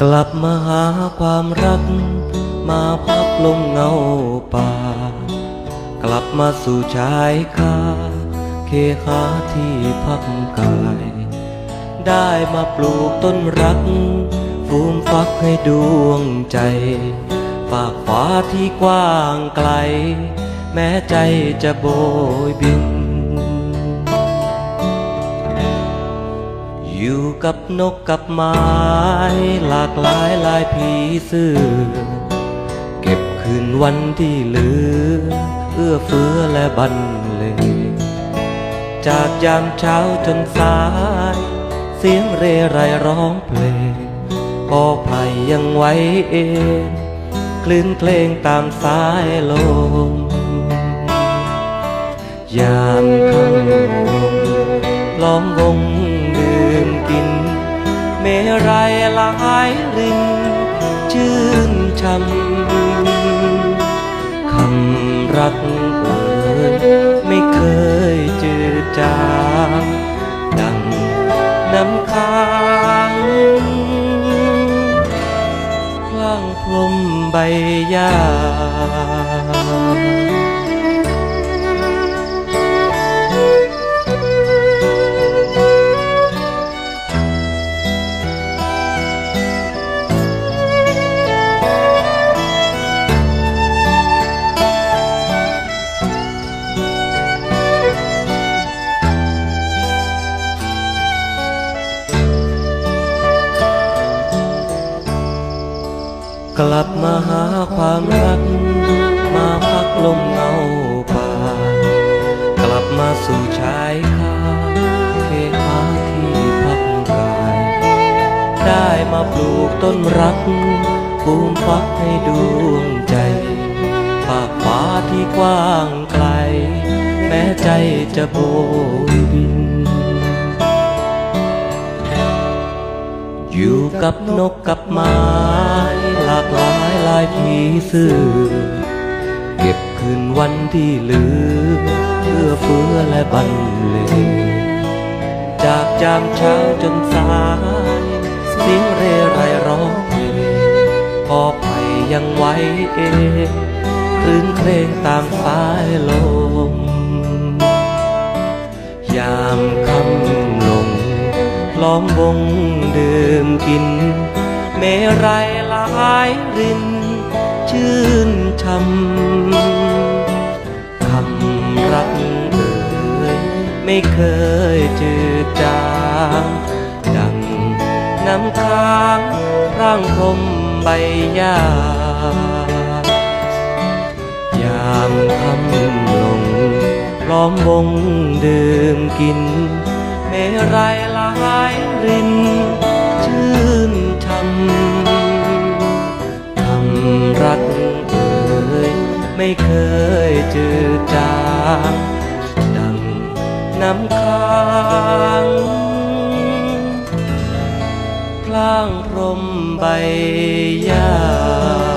กลับมาหาความรัก มาพักลงเงาป่า กลับมาสู่ชายคาเคคาที่พักกาย ได้มาปลูกต้นรัก ฟูมฟักให้ดวงใจ ฝากฟ้าที่กว้างไกล แม้ใจจะโบยบิน อยู่กับนกกับไม้หลากหลายลายผีเสื้อเก็บคืนวันที่เหลือ เอื้อเฟื้อและบันเลงจากยามเช้าจนสาย เสียงเรไรร้องเพลงกอไผ่ยังไว้เองคลื่นเพลงตามสายลมยามค่ำลงล้อมวง เมรัยหลายรินชื่นช่ำคำรักเอ่ยไม่เคยจืดจางดังน้ำค้างพลางพรมใบหญ้า ลับมาหาความรัก มาพักลมเงาป่า กลับมาสู่ชายคาเคหาที่พักกาย ได้มาปลูกต้นรักปูมฟักให้ดวงใจฝากฟ้าที่กว้างไกล แม้ใจจะโบยบิน อยู่กับนกกับไม้ากหลายลายผีเสื้อเก็บคืนวันที่เหลือเพื่อเฟื้อและบันเลงจากจามเช้าจนสายเสียงเรไรร้องเพลงพอไผ่ยังไว้เองคลื่นเพลงตามสายลม ยามค่ำลงล้อมวงดื่มกิน เมรัยหลายริน ชื่นช่ำคำรักเอ่ยไม่เคยจืดจางดังน้ำค้างร่างพรมใบหญ้ายามคำลงล้อมวงดื่มกิน เมรัยหลายริน ไม่เคยจืดจางดังน้ำค้างพลางพรมใบหญ้า